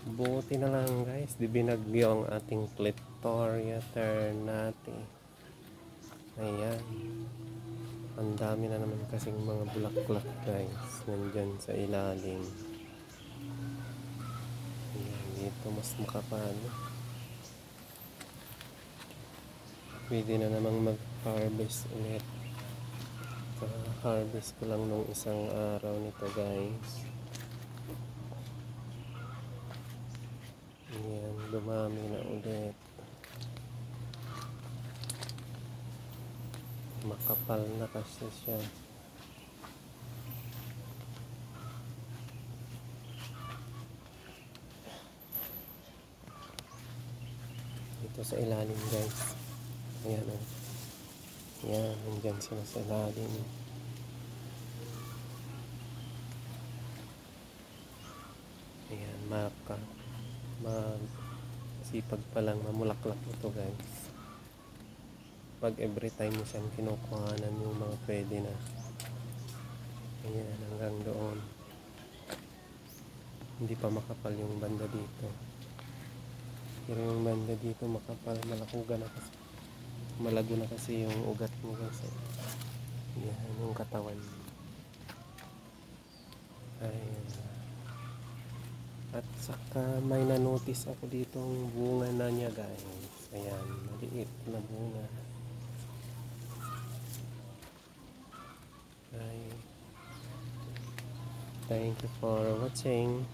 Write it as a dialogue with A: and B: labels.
A: Buti na lang guys, di binagyo ang ating Clitoria ternate. Ayan. Ang dami na naman kasing mga bulaklak guys, nandyan sa ilalim. Ayan, dito mas makapal. Pwede na namang mag-harvest ulit. harvest ko lang nung isang araw nito guys. Ayan, dumami na ulit. Makapal na kasi siya. Dito sa ilalim guys. Ayan o. Ayan, nandyan sila sa ilalim. Ayan, maka. Mag sipag pa lang mamulaklak ito guys. Pag every time mo siyang kinukuhanan yung mga pwede na. Ayan, hanggang doon. Hindi pa makapal yung banda dito. Pero yung banda dito makapal, malakuga na kasi. Malago na kasi yung ugat mo guys. eh. Yan, yung katawan. Ayan. At saka may na-notice ako ditong bunga na niya guys. Ayan, maliit na bunga. Ay. Thank you for watching.